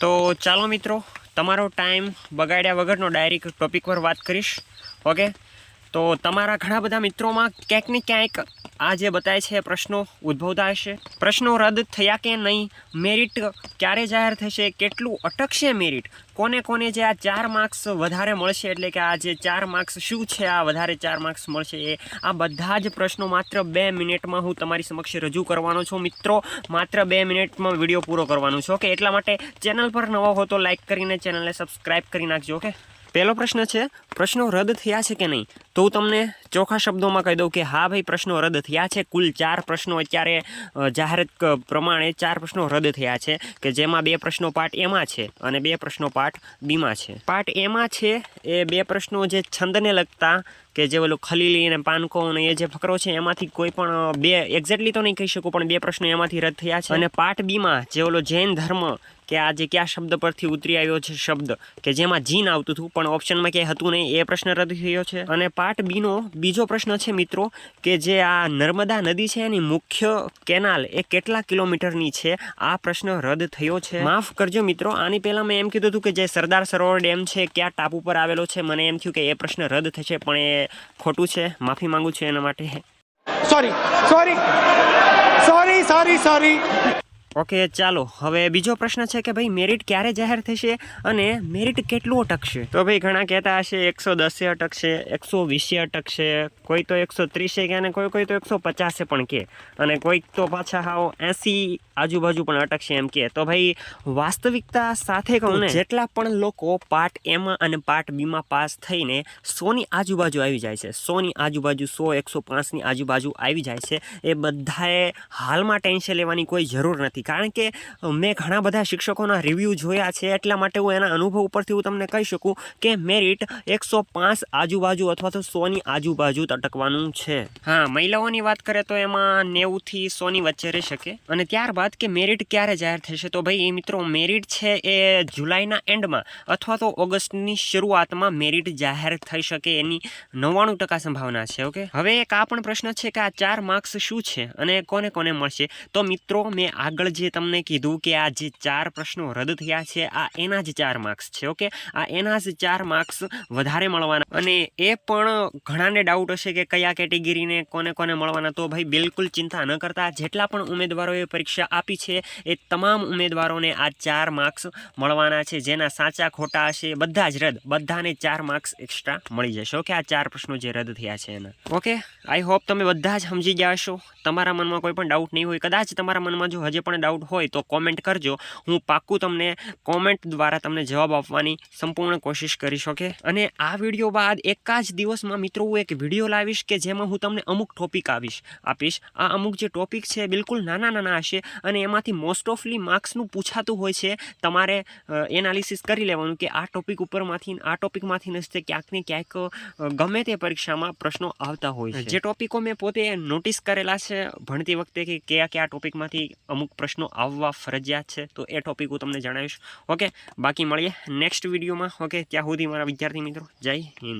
તો ચાલો મિત્રો તમારો ટાઈમ બગાડ્યા વગરનો ડાયરેક્ટ ટોપિક પર વાત કરીશ. ઓકે તો તમારા ઘણા બધા મિત્રોમાં ક્યાંક ને ક્યાંક આ જે બતાય છે પ્રશ્નો ઉદ્ભવતા હશે. પ્રશ્નો રદ થયા કે નહીં? મેરિટ ક્યારે જાહેર થશે? કેટલું અટકશે મેરિટ? કોને કોને જે આ ચાર માર્ક્સ વધારે મળશે? એટલે કે આ જે ચાર માર્ક્સ શું છે, આ વધારે ચાર માર્ક્સ મળશે એ આ બધા જ પ્રશ્નો માત્ર બે મિનિટમાં હું તમારી સમક્ષ રજૂ કરવાનો છું મિત્રો. માત્ર બે મિનિટમાં વીડિયો પૂરો કરવાનો છું, ઓકે? એટલા માટે ચેનલ પર નવો હો તો લાઈક કરીને ચેનલને સબસ્ક્રાઈબ કરી નાખજો, ઓકે? પહેલો પ્રશ્ન છે, પ્રશ્નો રદ થયા છે કે નહીં? તો હું તમને ચોખ્ખા શબ્દોમાં કહી દઉં કે હા ભાઈ, પ્રશ્નો રદ થયા છે. કુલ ચાર પ્રશ્નો અત્યારે જાહેરાત પ્રમાણે ચાર પ્રશ્નો રદ થયા છે કે જેમાં બે પ્રશ્નો પાર્ટ એમાં છે અને બે પ્રશ્નો પાર્ટ બીમાં છે. પાર્ટ એમાં છે એ બે પ્રશ્નો જે છંદને લગતા કે જે ઓલું ખલીલી અને પાનકો અને એ જે ફકરો છે એમાંથી કોઈ પણ બે એક્ઝેક્ટલી તો નહીં કહી શકું, પણ બે પ્રશ્નો એમાંથી રદ થયા છે. અને પાર્ટ બીમાં જે ઓલો જૈન ધર્મ કે આ જે કયા શબ્દ પરથી ઉતરી આવ્યો છે શબ્દ કે જેમાં જીન આવતું હતું, પણ ઓપ્શનમાં ક્યાંય હતું નહીં, એ પ્રશ્ન રદ થયો છે. અને પાર્ટ બીનો બીજો પ્રશ્ન છે, મિત્રો, કે જે આ નર્મદા નદી છે, એની મુખ્ય કેનાલ એ કેટલા કિલોમીટરની છે? આ પ્રશ્ન રદ થયો છે. માફ કરજો, મિત્રો, આની પહેલાં મેં એમ કીધું હતું કે જે સરદાર સરોવર ડેમ છે કયા ટાપુ પર આવેલો છે? મને એમ થયું કે એ પ્રશ્ન રદ થશે, પણ એ ખોટું છે. માફી માંગુ છું એના માટે. Sorry sorry sorry sorry sorry. Okay ચાલો. હવે બીજો પ્રશ્ન છે કે ભાઈ મેરિટ ક્યારે જાહેર થશે અને મેરિટ કેટલું અટકશે? તો ભાઈ ઘણા કહેતા હશે એકસો દસે અટકશે એકસો વીસે અટકશે કોઈ તો એકસો ત્રીસે કે અને કોઈ કોઈ તો એકસો પચાસે પણ કે. અને કોઈક તો પાછા હાવ એંસી આજુબાજુ પણ અટકશે એમ કે. તો ભાઈ વાસ્તવિકતા સાથે કહું ને જેટલા પણ લોકો પાર્ટ એમાં અને પાર્ટ બીમાં પાસ થઈને સોની આજુબાજુ આવી જાય છે. સોની આજુબાજુ સો એકસો પાંચની આજુબાજુ આવી જાય છે. એ બધાએ હાલમાં ટેન્શન લેવાની કોઈ જરૂર નથી. કારણ કે મેં ઘણા બધા શિક્ષકોના રિવ્યૂ જોયા છે, એટલા માટે હું એના અનુભવ ઉપરથી હું તમને કહી શકું કે મેરિટ એકસો પાંચ આજુબાજુ અથવા તો સોની આજુબાજુ તટકવાનું છે. હા, મહિલાઓની વાત કરે તો એમાં નેવુંથી સોની વચ્ચે રહી શકે. અને ત્યારબાદ કે મેરિટ ક્યારે જાહેર થશે? તો ભાઈ, એ મિત્રો મેરિટ છે એ જુલાઈના એન્ડમાં અથવા તો ઓગસ્ટની શરૂઆતમાં મેરિટ જાહેર થઈ શકે એની નવ્વાણું ટકા સંભાવના છે, ઓકે? હવે એક આ પણ પ્રશ્ન છે કે આ ચાર માર્ક્સ શું છે અને કોને કોને મળશે? તો મિત્રો, મેં આગળ જે તમને કીધું કે આ જે ચાર પ્રશ્નો રદ થયા છે, આ એના જ ચાર માર્ક્સ છે ઓકે આ એના જ ચાર માર્ક્સ વધારે મળવાના. અને એ પણ ઘણાને ડાઉટ હશે કે કયા કેટેગરીને કોને કોને મળવાના. તો ભાઈ બિલકુલ ચિંતા ન કરતા. જેટલા પણ ઉમેદવારોએ પરીક્ષા આપી છે, એ તમામ ઉમેદવારોને આ ચાર માર્ક્સ મળવાના છે. જેના સાચા ખોટા હશે, બધા જ રદ. બધાને ચાર માર્ક્સ એક્સ્ટ્રા મળી જશે ઓકે આ ચાર પ્રશ્નો જે રદ થયા છે એના. ઓકે આઈ હોપ તમે બધા જ સમજી ગયા હશો. તમારા મનમાં કોઈ પણ ડાઉટ નહીં હોય. કદાચ તમારા મનમાં જો હજી પણ ડાઉટ હોય તો કોમેન્ટ કરજો. હું પાક્કું તમને કોમેન્ટ દ્વારા તમને જવાબ આપવાની સંપૂર્ણ કોશિશ કરીશ ઓકે અને આ વીડિયો બાદ એક જ દિવસમાં મિત્રો હું એક વીડિયો લાવીશ કે જેમાં હું તમને અમુક ટોપિક આવીશ આપીશ. આ અમુક જે ટોપિક છે બિલકુલ નાના નાના હશે અને એમાંથી મોસ્ટ ઓફલી માર્ક્સનું પૂછાતું હોય છે. તમારે એનાલિસિસ કરી લેવાનું કે આ ટોપિક ઉપરમાંથી આ ટોપિકમાંથી નસતે ક્યાંક ને ક્યાંક ગમે તે પરીક્ષામાં પ્રશ્નો આવતા હોય છે. જે ટોપિકો મેં પોતે નોટિસ કરેલા છે ભણતી વખતે કે કયા કયા ટોપિકમાંથી અમુક પ્રશ્નો આવવા ફરજિયાત છે, તો એ ટોપિક હું તમને જણાવીશ. ઓકે બાકી મળીએ નેક્સ્ટ વિડીયોમાં ઓકે ત્યાં સુધી મારા વિદ્યાર્થી મિત્રો, જય હિન્દ.